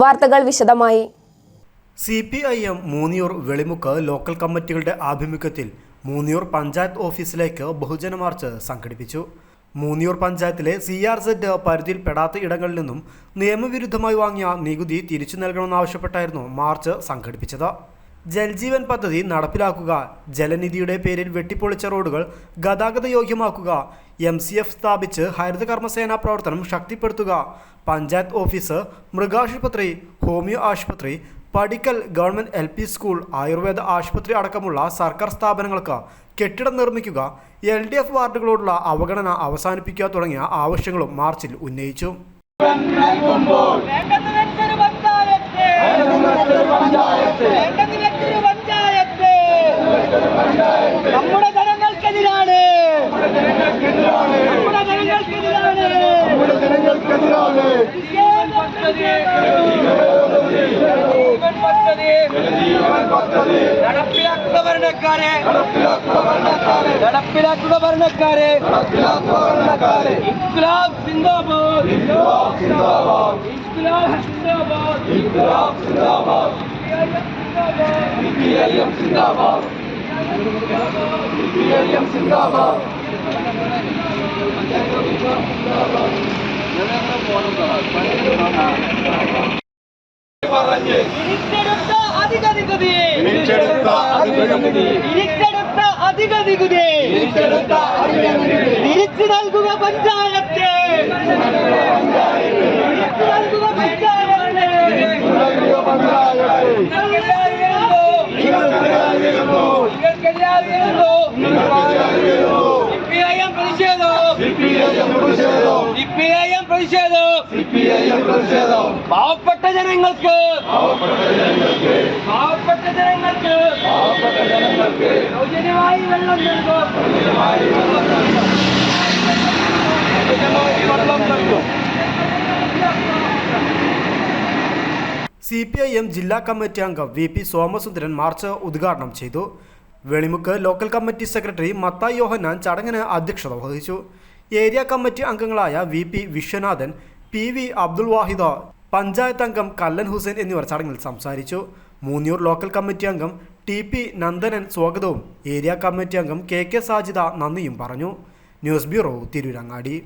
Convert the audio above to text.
വാർത്തകൾ വിശദമായി. C P I M Moonniyur Velimukku local കമ്മിറ്റികളുടെ ആഭിമുഖ്യത്തിൽ മൂന്നിയൂർ പഞ്ചായത്ത് ഓഫീസിലേക്ക് ബഹുജന മാർച്ച് സംഘടിപ്പിച്ചു. മൂന്നിയൂർ പഞ്ചായത്തിലെ സി ആർ സെഡ് പരിധിയിൽപ്പെടാത്ത ഇടങ്ങളിൽ നിന്നും നിയമവിരുദ്ധമായി വാങ്ങിയ നികുതി തിരിച്ചു നൽകണമെന്നാവശ്യപ്പെട്ടായിരുന്നു മാർച്ച് സംഘടിപ്പിച്ചത്. ജൽജീവൻ പദ്ധതി നടപ്പിലാക്കുക. ജലനിധിയുടെ പേരിൽ വെട്ടിപ്പൊളിച്ച റോഡുകൾ ഗതാഗത യോഗ്യമാക്കുക. എം സി എഫ് സ്ഥാപിച്ച് ഹരിത കർമ്മസേന പ്രവർത്തനം ശക്തിപ്പെടുത്തുക. പഞ്ചായത്ത് ഓഫീസ് മൃഗാശുപത്രി ഹോമിയോ ആശുപത്രി Padikkal government L P school Ayurveda ആശുപത്രി അടക്കമുള്ള സർക്കാർ സ്ഥാപനങ്ങൾക്ക് കെട്ടിടം നിർമ്മിക്കുക എൽ ഡി എഫ് വാർഡുകളോടുള്ള അവഗണന അവസാനിപ്പിക്കുക തുടങ്ങിയ ആവശ്യങ്ങളും മാർച്ചിൽ ഉന്നയിച്ചു. നടപ്പിലാക്കുക ഭരണക്കാരെ നടപ്പിലാക്കുക ഭരണക്കാരെ. ഇൻക്ലാബ് സിന്ദാബാദ്. ഇൻക്ലാബ് സിന്ദാബാദ്. ഇൻക്ലാബ് സിന്ദാബാദ്. സിപിഐഎം സിന്ദാബാദ്. സിപിഐഎം സിന്ദാബാദ് തിരിച്ചെടുത്ത അധിക നികുതി തിരിച്ചെടുത്ത അധിക നികുതി തിരിച്ചു നൽകുക പഞ്ചായത്ത്. പാവപ്പെട്ട ജനങ്ങൾക്ക്. പാവപ്പെട്ട ജനങ്ങൾക്ക്. സൗജന്യമായി വെള്ളം വെള്ളം സി പി ഐ എം ജില്ലാ കമ്മിറ്റി അംഗം വി പി സോമസുന്ദരൻ മാർച്ച് ഉദ്ഘാടനം ചെയ്തു. Velimukku local committee secretary Mathai Yohannan ചടങ്ങിന് അധ്യക്ഷത വഹിച്ചു. ഏരിയ കമ്മിറ്റി അംഗങ്ങളായ V P Viswanathan P V Abdul Wahida panchayat അംഗം കല്ലൻ ഹുസൈൻ എന്നിവർ ചടങ്ങിൽ സംസാരിച്ചു. മൂന്നിയൂർ ലോക്കൽ കമ്മിറ്റി അംഗം ടി പി നന്ദനൻ സ്വാഗതവും ഏരിയ കമ്മിറ്റി അംഗം കെ കെ സാജിത നന്ദിയും പറഞ്ഞു. News bureau Tirurangadi.